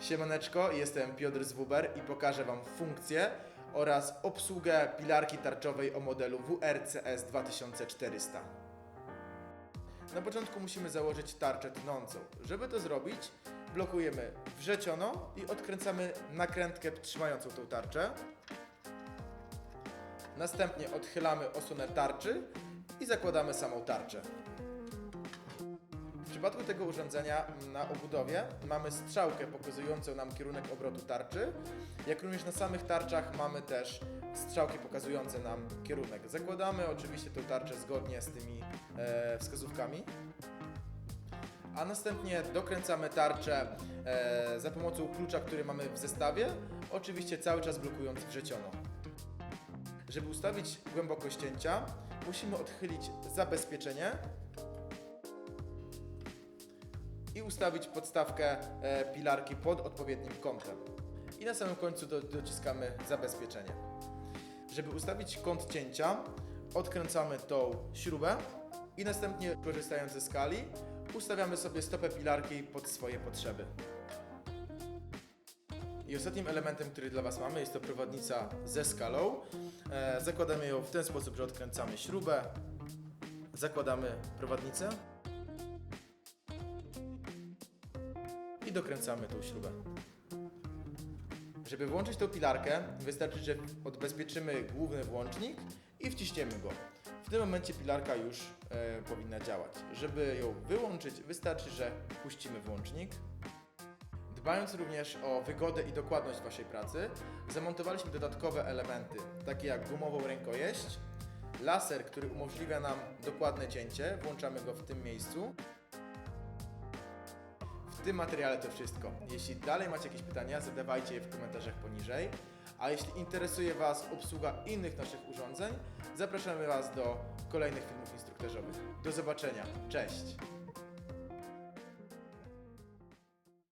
Siemaneczko, jestem Piotr Zwuber i pokażę Wam funkcję oraz obsługę pilarki tarczowej o modelu WRCS 2400. Na początku musimy założyć tarczę tnącą. Żeby to zrobić, blokujemy wrzeciono i odkręcamy nakrętkę trzymającą tą tarczę. Następnie odchylamy osłonę tarczy i zakładamy samą tarczę. Przypadku tego urządzenia na obudowie mamy strzałkę pokazującą nam kierunek obrotu tarczy, jak również na samych tarczach mamy też strzałki pokazujące nam kierunek. Zakładamy oczywiście tę tarczę zgodnie z tymi e, wskazówkami, a następnie dokręcamy tarczę e, za pomocą klucza, który mamy w zestawie, oczywiście cały czas blokując wrzeciono. Żeby ustawić głębokość cięcia, musimy odchylić zabezpieczenie i ustawić podstawkę e, pilarki pod odpowiednim kątem. I na samym końcu do, dociskamy zabezpieczenie. Żeby ustawić kąt cięcia, odkręcamy tą śrubę i następnie korzystając ze skali, ustawiamy sobie stopę pilarki pod swoje potrzeby. I ostatnim elementem, który dla Was mamy, jest to prowadnica ze skalą. E, zakładamy ją w ten sposób, że odkręcamy śrubę, zakładamy prowadnicę i dokręcamy tą śrubę. Żeby włączyć tą pilarkę, wystarczy, że odbezpieczymy główny włącznik i wciśniemy go. W tym momencie pilarka już e, powinna działać. Żeby ją wyłączyć, wystarczy, że puścimy włącznik. Dbając również o wygodę i dokładność Waszej pracy, zamontowaliśmy dodatkowe elementy, takie jak gumową rękojeść, laser, który umożliwia nam dokładne cięcie, włączamy go w tym miejscu. W tym materiale to wszystko. Jeśli dalej macie jakieś pytania, zadawajcie je w komentarzach poniżej. A jeśli interesuje Was obsługa innych naszych urządzeń, zapraszamy Was do kolejnych filmów instruktażowych. Do zobaczenia. Cześć!